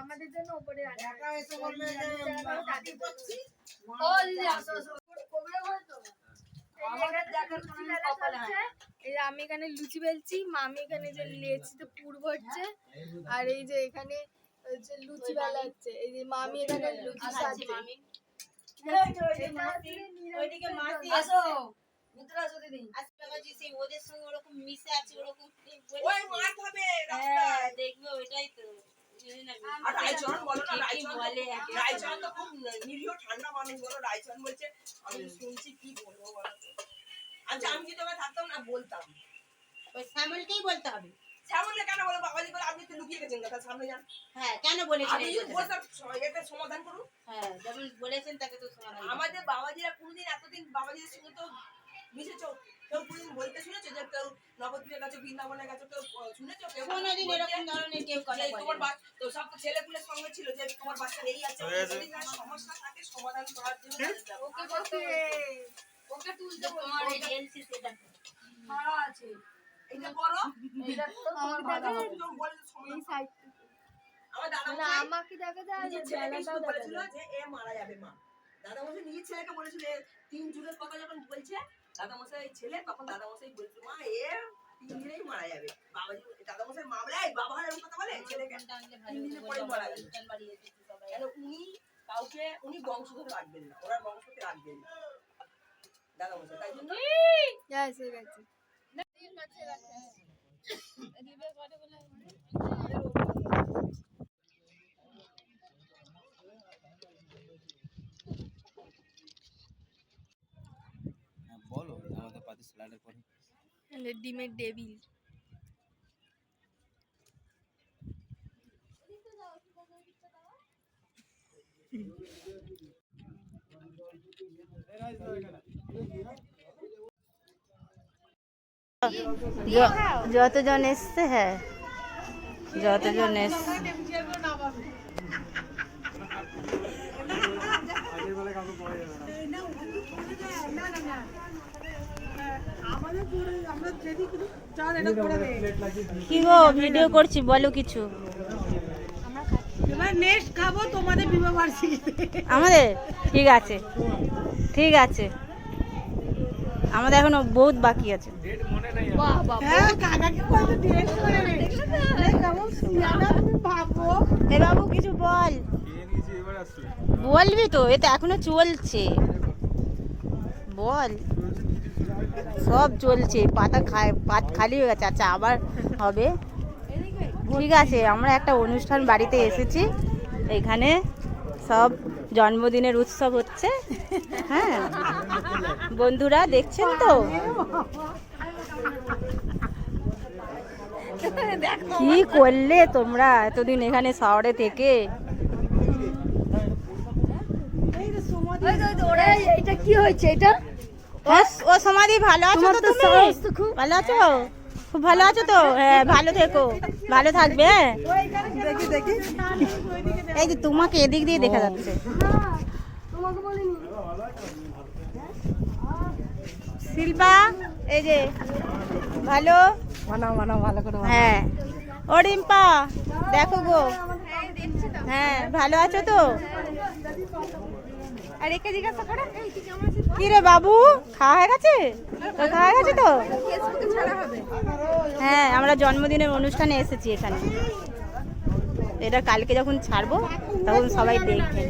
আমাদের জন্য যে যে আমি এখানে লুচি বেলছি। মামি এখানে যে লেচিতে পুর ভরছে আর এই যে এখানে হচ্ছে লুচি বেলা হচ্ছে এই যে মামি এখানে লুচি সাজছে ওইদিকে মাসি আসো। ভিতরে আসো দিদি আসতে পারছি সেই ওদের সঙ্গে ওরকম মিশে আছে ওরকম ওই মাঠ হবে হ্যাঁ দেখবে ওইটাই তো। আর রায়চরণ বলো না ঠিকই বলে? তো- তো খুব নিরীহ ঠান্ডা মানুষ বলো রায়চরণ বলছে আমি শুনছি কি বলব বলো আচ্ছা আমি যদি থাকতাম না? বলতাম। ওই শ্যামলকেই বলতে হবে। সামনে কেন বলো? বাবাজি করে আপনি তো লুকিয়ে গেছেন কথা সামনে যান। হ্যাঁ কেন বলেছেন আপনি যদি বলতাম সমাধান করুন। হ্যাঁ যেমন বলেছেন তাকে তো সমাধান আমাদের বাবাজিরা কোনোদিন এতদিন বাবাজিদের সঙ্গে তো মিশেছ? কেউ কোনোদিন বলতে শুনেছো যে কেউ নবদ্বীপের কাছে বৃন্দাবনের কাছে কেউ শুনেছো? কেউ কোনোদিন এরকম ধরনের কেউ যে তোমার তো সব ছেলেপুলের সঙ্গে ছিল যে তোমার বাচ্চা এই আছে যদি সমস্যা থাকে সমাধান করার জন্য ওকে করতে ওকে তুলতে তোমার রিলসি সেটা মারা আছে। করো এটা তো তোমার বলে সাইড আমার দাদা আমাকে দেখা যায় বলেছিল যে এ মারা যাবে মা। দাদা মশাই নিজের ছেলেকে বলেছিল তিন যুগের কথা যখন বলছে দাদা মশাই ছেলে তখন দাদা মশাই মা এ তিন দিনেই মারা যাবে। বাবাজি দাদা মশাই মা বলে "এই বাবা এরকম কথা বলে? ছেলেকে ফোনটা আনলে ভালো তিন দিনে হতো, পরে মারা যাবে। কেন উনি কাউকে উনি বংশধর রাখবেন না ওরা বংশকে রাখবেন না। দাদা মশাই তাই জন্য গেছে হ্যাঁ, বলো আমাদের পাতি স্যালাডের পরে মানে ডিমের ডেবিল যতজন এসছে হ্যাঁ যতজন এসছে কি গো ভিডিও করছি বলো কিছু। নেক্সট খাব তোমাদের বিবাহ বার্ষিকীতে। আমাদের? ঠিক আছে। ঠিক আছে। আমাদের এখনও বহুত বাকি আছে। বাহ বাহ হ্যাঁ বাবু কিছু বল। বলবি তো এটা এখনও চলছে। বল। সব চলছে পাতা খায় পাত খালি হয়ে গেছে। আচ্ছা আবার হবে। ঠিক আছে আমরা একটা অনুষ্ঠান বাড়িতে এসেছি। এখানে সব জন্মদিনের উৎসব হচ্ছে। হ্যাঁ। বন্ধুরা দেখছেন তো? কি করলে তোমরা এতদিন এখানে শহরে থেকে? এইটা কি হয়েছে? এটা? ও ও সমাধি ভালো আছো তো তুমি? ভালো আছো? খুব ভালো আছো তো? হ্যাঁ ভালো থেকো। ভালো থাকবে হ্যাঁ? দেখি দেখি। এই যে তোমাকে এদিক দিয়ে দেখা যাচ্ছে। শিল্পা এই যে ভালো? বানাও বানাও ভালো করে হ্যাঁ। ও রিম্পা দেখো গো। হ্যাঁ ভালো আছো তো? আর একে জিজ্ঞাসা করো। কি রে বাবু খাওয়া হয়ে গেছে? তোর খাওয়া হয়ে গেছে তো? হ্যাঁ আমরা জন্মদিনের অনুষ্ঠানে এসেছি এখানে। এটা কালকে যখন ছাড়বো তখন সবাই দেখবে। হবে